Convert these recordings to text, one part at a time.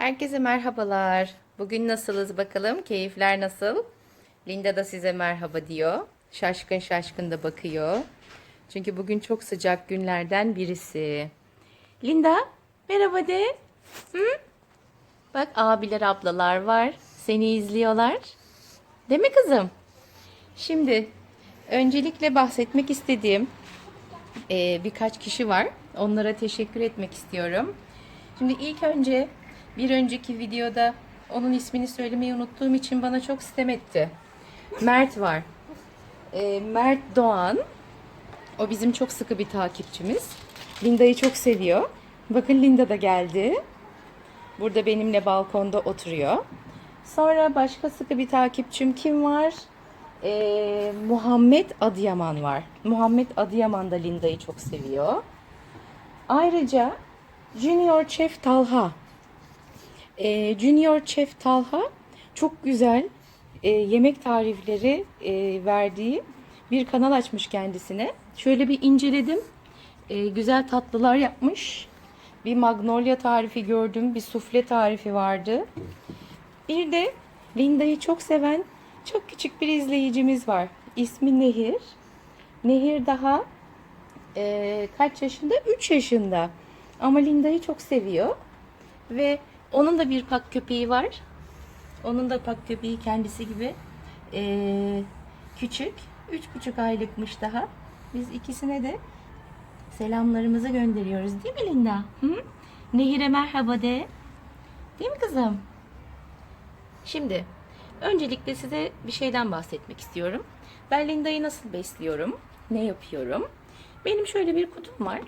Herkese merhabalar. Bugün nasılız bakalım? Keyifler nasıl? Linda da size merhaba diyor. Şaşkın şaşkın da bakıyor. Çünkü bugün çok sıcak günlerden birisi. Linda merhaba de. Hı? Bak abiler ablalar var. Seni izliyorlar. Değil mi kızım? Şimdi öncelikle bahsetmek istediğim e, birkaç kişi var. Onlara teşekkür etmek istiyorum. Şimdi ilk önce bir önceki videoda onun ismini söylemeyi unuttuğum için bana çok sitem etti. Mert var. E, Mert Doğan. O bizim çok sıkı bir takipçimiz. Linda'yı çok seviyor. Bakın Linda da geldi. Burada benimle balkonda oturuyor. Sonra başka sıkı bir takipçim kim var? Ee, Muhammed Adıyaman var. Muhammed Adıyaman da Linda'yı çok seviyor. Ayrıca Junior Chef Talha. Ee, Junior Chef Talha çok güzel e, yemek tarifleri e, verdiği bir kanal açmış kendisine. Şöyle bir inceledim. E, güzel tatlılar yapmış. Bir magnolia tarifi gördüm. Bir sufle tarifi vardı. Bir de Linda'yı çok seven çok küçük bir izleyicimiz var. İsmi Nehir. Nehir daha e, kaç yaşında? 3 yaşında. Ama Linda'yı çok seviyor. Ve onun da bir pak köpeği var. Onun da pak köpeği kendisi gibi e, küçük. Üç buçuk aylıkmış daha. Biz ikisine de selamlarımızı gönderiyoruz. Değil mi Linda? Hı? Nehir'e merhaba de. Değil mi kızım? Şimdi öncelikle size bir şeyden bahsetmek istiyorum. Ben Linda'yı nasıl besliyorum? Ne yapıyorum? Benim şöyle bir kutum var.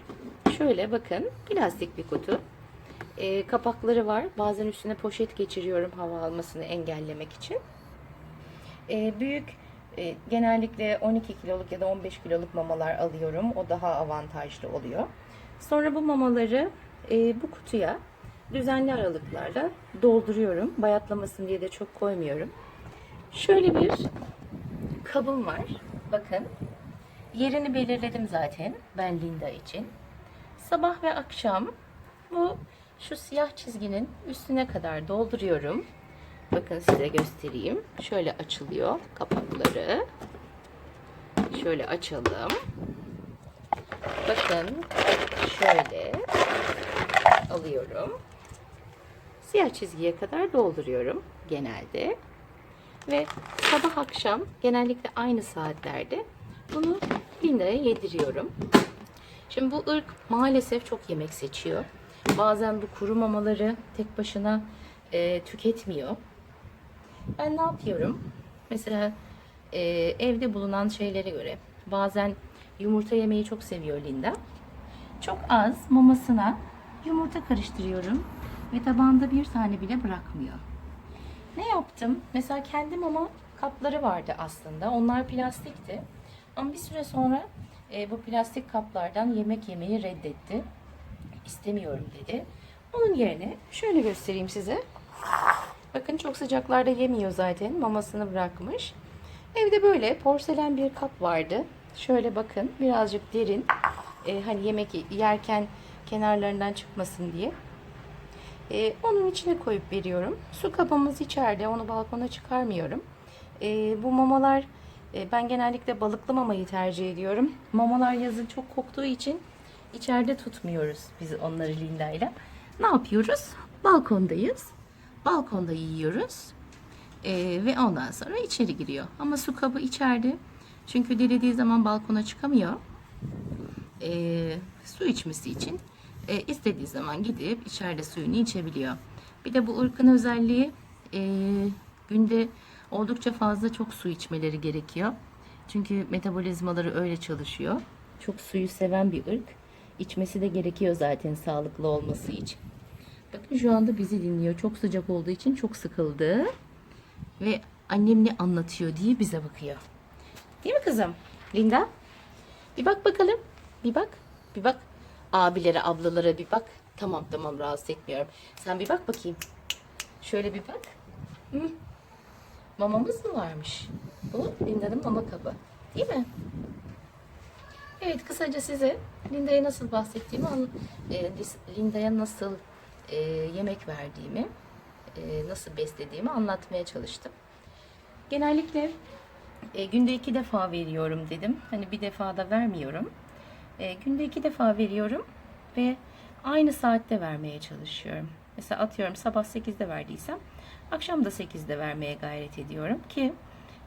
Şöyle bakın plastik bir kutu. Ee, kapakları var. Bazen üstüne poşet geçiriyorum hava almasını engellemek için. Ee, büyük e, genellikle 12 kiloluk ya da 15 kiloluk mamalar alıyorum. O daha avantajlı oluyor. Sonra bu mamaları e, bu kutuya düzenli aralıklarla dolduruyorum. Bayatlamasın diye de çok koymuyorum. Şöyle bir kabım var. Bakın. Yerini belirledim zaten ben Linda için. Sabah ve akşam bu şu siyah çizginin üstüne kadar dolduruyorum. Bakın size göstereyim. Şöyle açılıyor kapakları. Şöyle açalım. Bakın şöyle alıyorum. Siyah çizgiye kadar dolduruyorum genelde. Ve sabah akşam genellikle aynı saatlerde bunu Linda'ya yediriyorum. Şimdi bu ırk maalesef çok yemek seçiyor. Bazen bu kuru mamaları tek başına e, tüketmiyor. Ben ne yapıyorum? Mesela e, evde bulunan şeylere göre bazen yumurta yemeyi çok seviyor Linda. Çok az mamasına yumurta karıştırıyorum ve tabağında bir tane bile bırakmıyor. Ne yaptım? Mesela kendi mama kapları vardı aslında. Onlar plastikti. Ama bir süre sonra e, bu plastik kaplardan yemek yemeyi reddetti. İstemiyorum dedi. Onun yerine şöyle göstereyim size. Bakın çok sıcaklarda yemiyor zaten. Mamasını bırakmış. Evde böyle porselen bir kap vardı. Şöyle bakın birazcık derin. E, hani yemek yerken kenarlarından çıkmasın diye. E, onun içine koyup veriyorum. Su kabımız içeride. Onu balkona çıkarmıyorum. E, bu mamalar e, ben genellikle balıklı mamayı tercih ediyorum. Mamalar yazın çok koktuğu için içeride tutmuyoruz biz onları Linda'yla. Ne yapıyoruz? Balkondayız. Balkonda yiyoruz. E, ve ondan sonra içeri giriyor. Ama su kabı içeride. Çünkü dilediği zaman balkona çıkamıyor. E, su içmesi için e, istediği zaman gidip içeride suyunu içebiliyor. Bir de bu ırkın özelliği e, günde oldukça fazla çok su içmeleri gerekiyor. Çünkü metabolizmaları öyle çalışıyor. Çok suyu seven bir ırk. İçmesi de gerekiyor zaten sağlıklı olması için. Bakın şu anda bizi dinliyor. Çok sıcak olduğu için çok sıkıldı. Ve annem ne anlatıyor diye bize bakıyor. Değil mi kızım? Linda? Bir bak bakalım. Bir bak. Bir bak. Abilere, ablalara bir bak. Tamam tamam rahatsız etmiyorum. Sen bir bak bakayım. Şöyle bir bak. Hı. Mamamız mı varmış? Bu Linda'nın mama kabı. Değil mi? Evet kısaca size Linda'ya nasıl bahsettiğimi, e, Linda'ya nasıl e, yemek verdiğimi, e, nasıl beslediğimi anlatmaya çalıştım. Genellikle günde iki defa veriyorum dedim. Hani bir defa da vermiyorum. Günde iki defa veriyorum ve aynı saatte vermeye çalışıyorum. Mesela atıyorum sabah 8'de verdiysem akşam da 8'de vermeye gayret ediyorum ki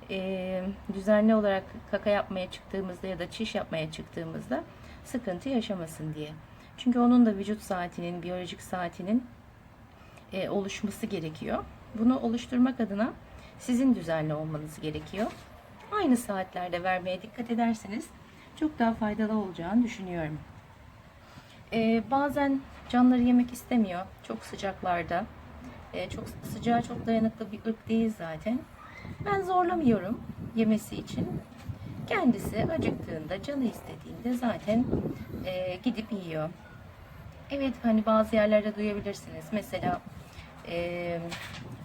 e, düzenli olarak kaka yapmaya çıktığımızda ya da çiş yapmaya çıktığımızda sıkıntı yaşamasın diye. Çünkü onun da vücut saatinin, biyolojik saatinin e, oluşması gerekiyor. Bunu oluşturmak adına sizin düzenli olmanız gerekiyor. Aynı saatlerde vermeye dikkat ederseniz çok daha faydalı olacağını düşünüyorum. E, bazen canları yemek istemiyor çok sıcaklarda. E, çok sıcağa çok dayanıklı bir ırk değil zaten. Ben zorlamıyorum yemesi için. Kendisi acıktığında, canı istediğinde zaten e, gidip yiyor. Evet hani bazı yerlerde duyabilirsiniz. Mesela e,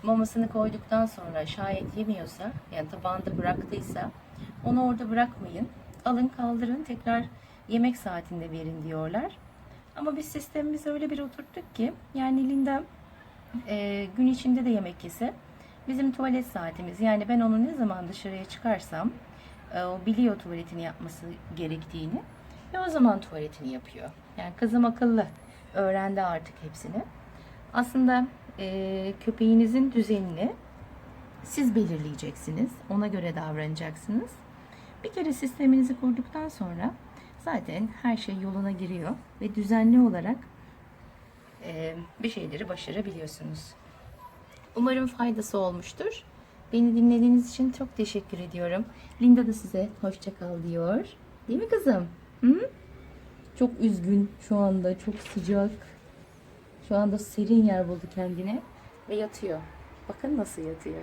mamasını koyduktan sonra şayet yemiyorsa yani tabağında bıraktıysa onu orada bırakmayın. Alın kaldırın tekrar yemek saatinde verin diyorlar. Ama biz sistemimizi öyle bir oturttuk ki yani Linda e, gün içinde de yemek yese bizim tuvalet saatimiz yani ben onu ne zaman dışarıya çıkarsam e, o biliyor tuvaletini yapması gerektiğini ve o zaman tuvaletini yapıyor. Yani kızım akıllı öğrendi artık hepsini. Aslında e, köpeğinizin düzenini siz belirleyeceksiniz. Ona göre davranacaksınız. Bir kere sisteminizi kurduktan sonra zaten her şey yoluna giriyor ve düzenli olarak e, bir şeyleri başarabiliyorsunuz. Umarım faydası olmuştur. Beni dinlediğiniz için çok teşekkür ediyorum. Linda da size hoşça kal diyor. Değil mi kızım? Hı? Çok üzgün şu anda. Çok sıcak. Şu anda serin yer buldu kendine ve yatıyor. Bakın nasıl yatıyor.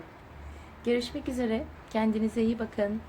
Görüşmek üzere. Kendinize iyi bakın.